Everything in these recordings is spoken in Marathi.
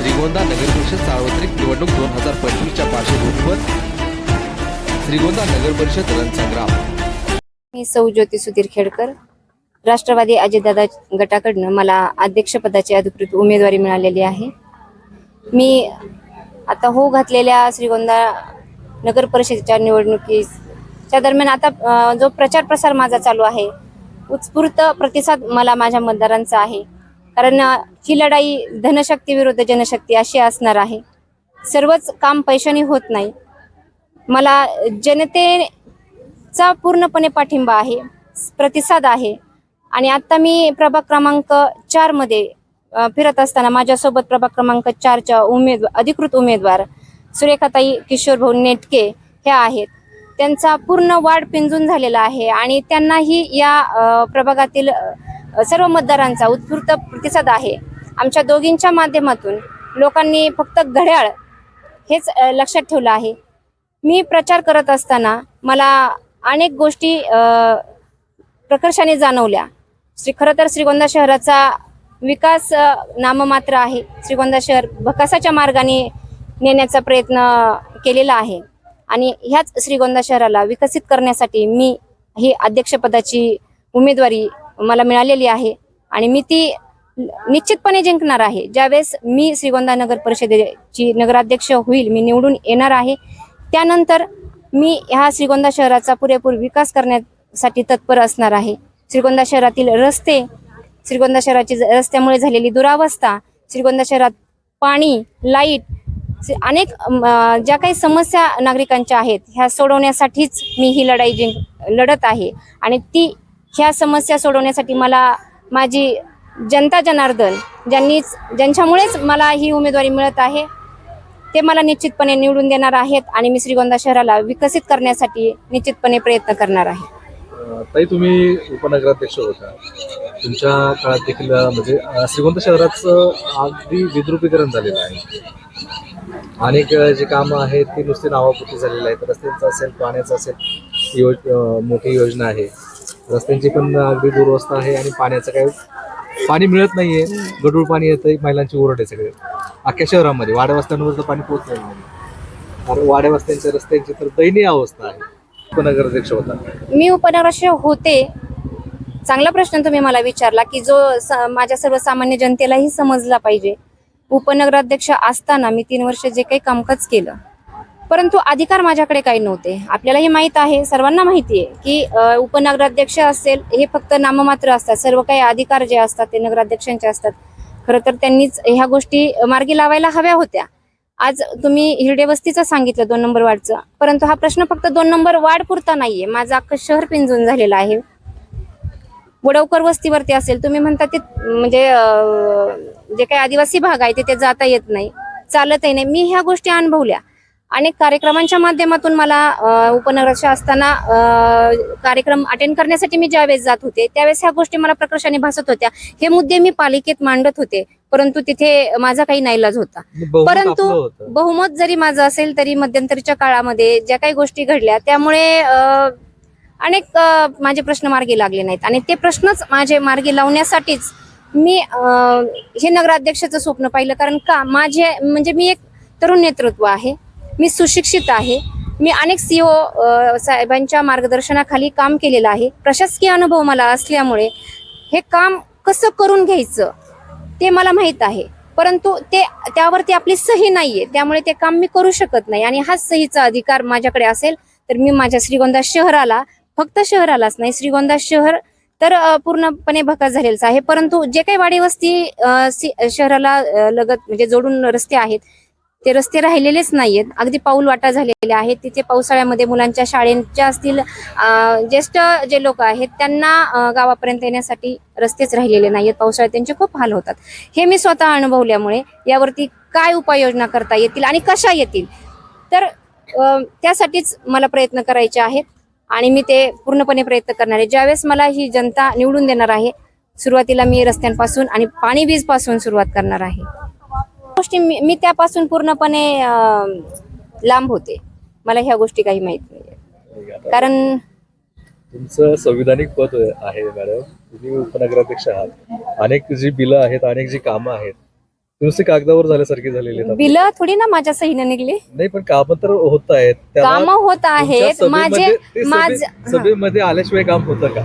श्रीगोंदा नगरपरिषद सार्वत्रिक निवडणूक दोन हजार पंचवीसच्या पार्श्वभूमीवर श्रीगोंदा नगरपरिषद रणसंग्राम मी सौ ज्योती सुधीर खेडकर. राष्ट्रवादी अजितदादा गटाकडनं मला अध्यक्षपदाची अधिकृत उमेदवारी मिळालेली आहे. मी आता हो घातलेल्या श्रीगोंदा नगर परिषदेच्या निवडणुकीच्या दरम्यान आता जो प्रचार प्रसार माझा चालू आहे उत्स्फूर्त प्रतिसाद मला माझ्या मतदारांचा आहे. कारण ही लढाई धनशक्ती विरुद्ध जनशक्ती अशी असणार आहे. सर्वच काम पैशाने होत नाही. मला जनतेचा पूर्णपणे पाठिंबा आहे प्रतिसाद आहे. आणि आत्ता मी प्रभाग क्रमांक चारमध्ये फिरत असताना माझ्यासोबत प्रभाग क्रमांक चारच्या उमेदवार अधिकृत उमेदवार सुरेखाताई किशोरभाऊ नेटके ह्या आहेत. त्यांचा पूर्ण वाढ पिंजून झालेला आहे आणि त्यांनाही या प्रभागातील सर्व मतदारांचा उत्स्फूर्त प्रतिसाद आहे. आमच्या दोघींच्या माध्यमातून लोकांनी फक्त घड्याळ हेच लक्षात ठेवलं आहे. मी प्रचार करत असताना मला अनेक गोष्टी प्रकर्षाने जाणवल्या. श्री खरं तर श्रीगोंदा शहराचा विकास नाममात्र आहे. श्रीगोंदा शहर भकासाच्या मार्गाने नेण्याचा प्रयत्न केलेला आहे. आणि ह्याच श्रीगोंदा शहराला विकसित करण्यासाठी मी ही अध्यक्षपदाची उमेदवारी मला मिळालेली आहे. आणि मी ती निश्चितपणे जिंकणार आहे. ज्यावेळेस मी श्रीगोंदा नगर परिषदेची नगराध्यक्ष होईल मी निवडून येणार आहे. त्यानंतर मी ह्या श्रीगोंदा शहराचा पुरेपूर विकास करण्यासाठी तत्पर असणार आहे. श्रीगोंदा शहरातील रस्ते श्रीगोंदा शहराची ज- रस्त्यामुळे झालेली दुरावस्था श्रीगोंदा शहरात पाणी लाइट अनेक ज्या काही समस्या नागरिकांच्या आहेत ह्या सोडवण्यासाठीच मी ही लढाई जिंक लढत आहे. आणि ती ह्या समस्या सोडवण्यासाठी मला माझी जनता जनार्दन ज्यांनीच ज्यांच्यामुळेच मला ही उमेदवारी मिळत आहे ते मला निश्चितपणे निवडून देणार आहेत आणि मी श्रीगोंदा शहराला विकसित करण्यासाठी निश्चितपणे प्रयत्न करणार आहे. ताई तुम्ही उपनगराध्यक्ष होता. तुमच्या काळात देखील म्हणजे श्रीगोंदा शहराचं अगदी विद्रुपीकरण झालेलं आहे. अनेक जे कामं आहेत ती नुसती नावापुरती झालेली आहेत. रस्त्यांचं असेल पाण्याचं असेल योज मोठी योजना आहे. रस्त्यांची पण अगदी दुरवस्था आहे आणि पाण्याचं काही पाणी मिळत नाहीये. गढूळ पाणी येतंय महिलांची ओरड आहे सगळे. अख्ख्या शहरामध्ये वाड्या वस्त्यांवर तर पाणी पोहोचत नाही. कारण वाड्या वस्त्यांच्या रस्त्यांची तर दयनीय अवस्था आहे. उपनगराध्यक्ष होता. मी उपनगराध्यक्ष होते. चांगला प्रश्न तुम्ही मला विचारला की जो माझ्या सर्वसामान्य जनतेलाही समजला पाहिजे. उपनगराध्यक्ष असताना मी तीन वर्ष जे काही कामकाज केलं परंतु अधिकार माझ्याकडे काही नव्हते. आपल्याला हे माहीत आहे सर्वांना माहिती आहे की उपनगराध्यक्ष असेल हे फक्त नाममात्र असतात. सर्व काही अधिकार जे असतात ते नगराध्यक्षांचे असतात. खरं तर त्यांनीच ह्या गोष्टी मार्गी लावायला हव्या होत्या. आज तुम्ही हिरडे वस्तीचं सांगितलं दोन नंबर वार्डचं. परंतु हा प्रश्न फक्त दोन नंबर वार्ड पुरता नाहीये. माझं अख्खं शहर पिंजून झालेलं आहे. वडवकर वस्तीवरती असेल तुम्ही म्हणता ते म्हणजे जे काही आदिवासी भाग आहे तिथे जाता येत नाही चालतही नाही. मी ह्या गोष्टी अनुभवल्या. अनेक कार्यक्रमांच्या माध्यमातून मला अं, उपनगराध्यक्ष असताना कार्यक्रम अटेंड करण्यासाठी मी ज्यावेळेस जात होते त्यावेळेस ह्या गोष्टी मला प्रकर्षाने भासत होत्या. हे मुद्दे मी पालिकेत मांडत होते परंतु तिथे माझा काही नाईलाज होता. बहुमत परंतु. बहुमत जरी माझं असेल तरी मध्यंतरीच्या काळामध्ये ज्या काही गोष्टी घडल्या त्यामुळे अनेक माझे प्रश्न मार्गी लागले नाहीत. आणि ते प्रश्नच माझे मार्गी लावण्यासाठीच मी हे नगराध्यक्षाचं स्वप्न पाहिलं. कारण का माझे म्हणजे मी एक तरुण नेतृत्व आहे. मी सुशिक्षित आहे. मी अनेक सी ओ साहेबांच्या मार्गदर्शनाखाली काम केलेलं आहे. प्रशासकीय अनुभव मला असल्यामुळे हे काम कसं करून घ्यायचं ते मला माहीत आहे. परंतु ते त्यावरती आपली सही नाही आहे त्यामुळे ते काम मी करू शकत नाही. आणि हाच सहीचा अधिकार माझ्याकडे असेल तर मी माझ्या श्रीगोंदा शहराला फक्त शहरालाच नाही श्रीगोंदा शहर तर पूर्णपणे भकास झालेलंच आहे. परंतु जे काही वाडी वस्ती सी- शहराला लगत म्हणजे जोडून रस्ते आहेत ते रस्ते राहिलेलेच नाहीयेत. अगदी पाऊल वाटा झालेले आहेत. तिथे पावसाळ्यामध्ये मुलांच्या शाळेच्या असतील ज्येष्ठ जे लोक आहेत त्यांना गावापर्यंत येण्यासाठी रस्तेच राहिलेले नाहीयेत. पावसाळ्यात त्यांचे खूप हाल होतात. हे मी स्वतः अनुभवल्यामुळे यावरती काय उपाययोजना करता येतील आणि कशा येतील? तर त्यासाठीच मला प्रयत्न करायचे आहेत आणि मी ते पूर्णपणे प्रयत्न करणार आहे. ज्यावेळेस मला ही जनता निवडून देणार आहे सुरुवातीला मी रस्त्यांपासून आणि पाणी वीजपासून सुरुवात करणार आहे. गोष्टी मी मी त्यापासून पूर्णपणे अं, लांब होते. मला ह्या गोष्टी काही माहीत नाही कारण तुमचं संविधानिक पद आहे मॅडम. तुम्ही उपनगराध्यक्ष आहात. अनेक जी बिलं आहेत अनेक जी कामं आहेत ती नुसती कागदावर झाल्यासारखी झालेली आहेत. बिल थोडी ना माझ्या सहीने निघली. नाही पण कामं तर होत आहेत. त्याला काम होत तुमच्या आहेत माझे सभेमध्ये- ते सभे- माझ सभेमध्ये आल्याशिवाय काम होतं का?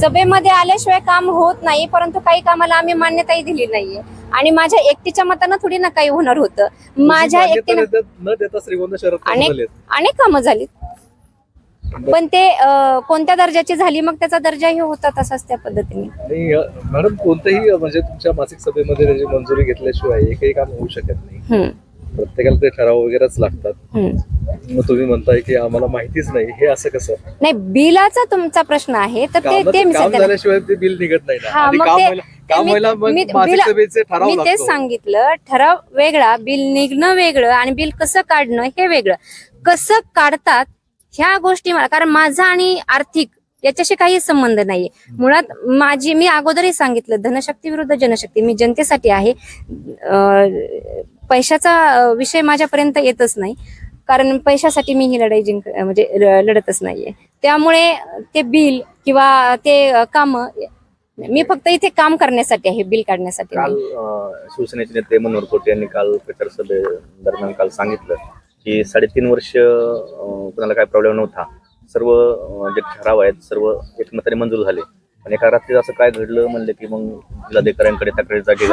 सभेमध्ये आल्याशिवाय काम होत नाही परंतु काही कामाला आम्ही मान्यताही दिली नाहीये. आणि माझ्या एकटीच्या मतानं थोडी ना काही होणार होतं. माझ्या तुम्ही एकटीनं मान्यता न न देता श्रीगोंदा शहरात कामं अनेक झालेत. अनेक कामं झाली पण ते अं, कोणत्या दर्जाची झाली मग त्याचा दर्जाही होता तसाच त्या पद्धतीने. आणि अ, मॅडम कोणत्याही अ, म्हणजे तुमच्या मासिक सभेमध्ये त्याची मंजुरी घेतल्याशिवाय एकही काम होऊ शकत नाही. हम्म, प्रत्येकाला ते ठराव वगैरेच लागतात. मग तुम्ही म्हणताय की आम्हाला माहितीच नाही. हे असं कसं? नाही बिलाचा तुमचा प्रश्न आहे तर ते कामाचं ते मी काम सध्या झाल्याशिवाय ते बिल निघत नाही ना. हा, आणि मग काम ते- व्हायला ते काम मी- व्हायला मग मी- मासिक बिल- सभेचे ठराव मी तेच लागतो. सांगितलं ठराव वेगळा बिल निघणं वेगळं आणि बिल कसं काढणं हे वेगळं. कसं काढतात ह्या गोष्टी मला कारण माझा आणि आर्थिक याच्याशी काही संबंध नाहीये. मुळात माझी मी अगोदरही सांगितलं धनशक्ती विरुद्ध जनशक्ती. मी जनतेसाठी आहे. पैशाचा विषय माझ्यापर्यंत येतच नाही. कारण पैशासाठी मी ही लढाई जिंक म्हणजे लढतच नाहीये. त्यामुळे ते बिल किंवा ते काम मी फक्त इथे काम करण्यासाठी आहे बिल काढण्यासाठी काल शिवसेनेचे नेते मनोहर कोटे यांनी काल प्रचार सभे दरम्यान काल सांगितलं की साडेतीन वर्ष कुणाला काय प्रॉब्लेम नव्हता. सर्व जे ठराव आहेत सर्व एकमताने मंजूर झाले. पण एका रात्री असं काय घडलं म्हणले की मग जिल्हाधिकाऱ्यांकडे तक्रारीचा जागी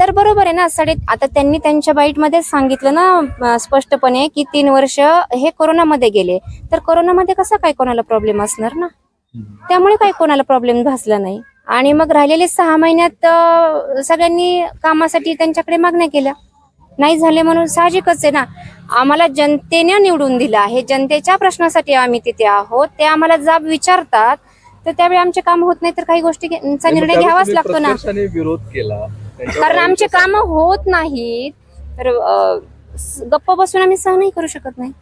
तर बरोबर आहे ना साडे आता त्यांनी त्यांच्या बाईटमध्ये सांगितलं ना स्पष्टपणे की तीन वर्ष हे कोरोनामध्ये गेले. तर कोरोनामध्ये कसा काय कोणाला प्रॉब्लेम असणार ना? त्यामुळे काही कोणाला प्रॉब्लेम भासला नाही? आणि मग राहिलेले सहा महिन्यात सगळ्यांनी कामासाठी त्यांच्याकडे मागण्या केल्या. नाही झाले म्हणून साहजिकच आहे ना. आम्हाला जनतेने निवडून दिलं आहे. जनतेच्या प्रश्नासाठी आम्ही तिथे आहोत. ते आम्हाला जाब विचारतात. तर त्यावेळी आमचे काम होत नाही तर काही गोष्टीचा निर्णय घ्यावाच लागतो ना. विरोध केला. कारण आमचे काम होत नाहीत. तर गप्प बसून आम्ही सहनही करू शकत नाही.